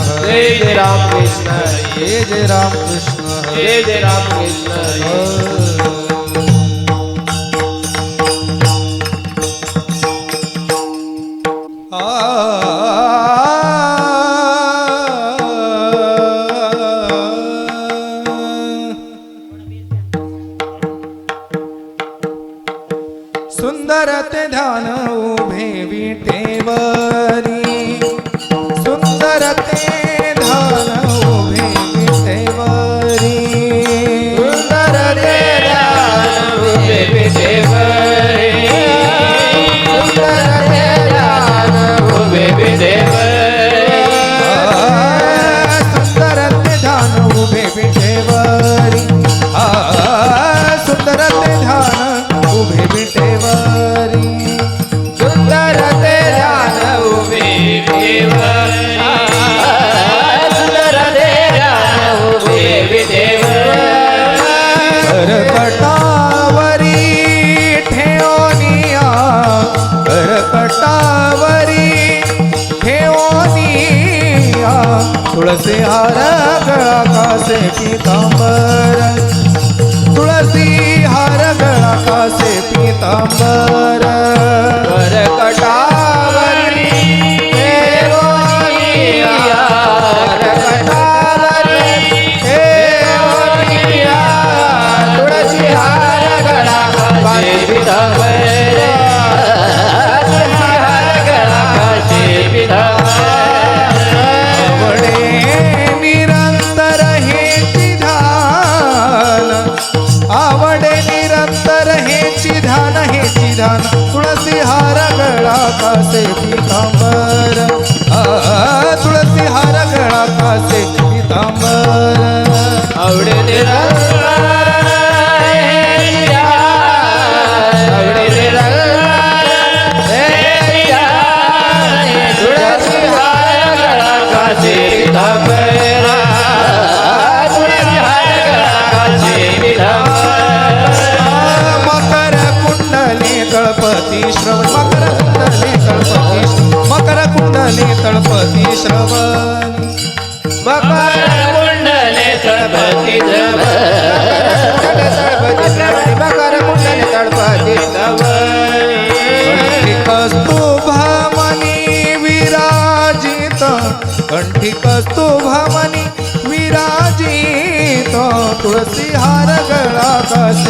हरी जय राम कृष्ण जय जय राम कृष्ण जय राम. कृष्ण सुंदर ते ध्यान उभे विटेवरी. तुळसी हार गळा कासे पितांबर। तुळसी हार गळा कासे पितांबर। करकटावरी तुळसी हार गळा कासे पितांबर. तुळसी हार गळा कासे पितांबर. आवडे तुळसी हार गळा काशी तळपती श्रवण मकर कुंडली तळपती मकर कुंडली तळपती श्रवण. मकर कुंडले तळपती मकर कुंडले तळपती कंठी कस्तुभमणी विराजित. कंठी कस्तुभमणी विराजित. तुळसी हार गळा कासे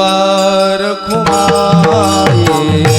પર ખુમાયે.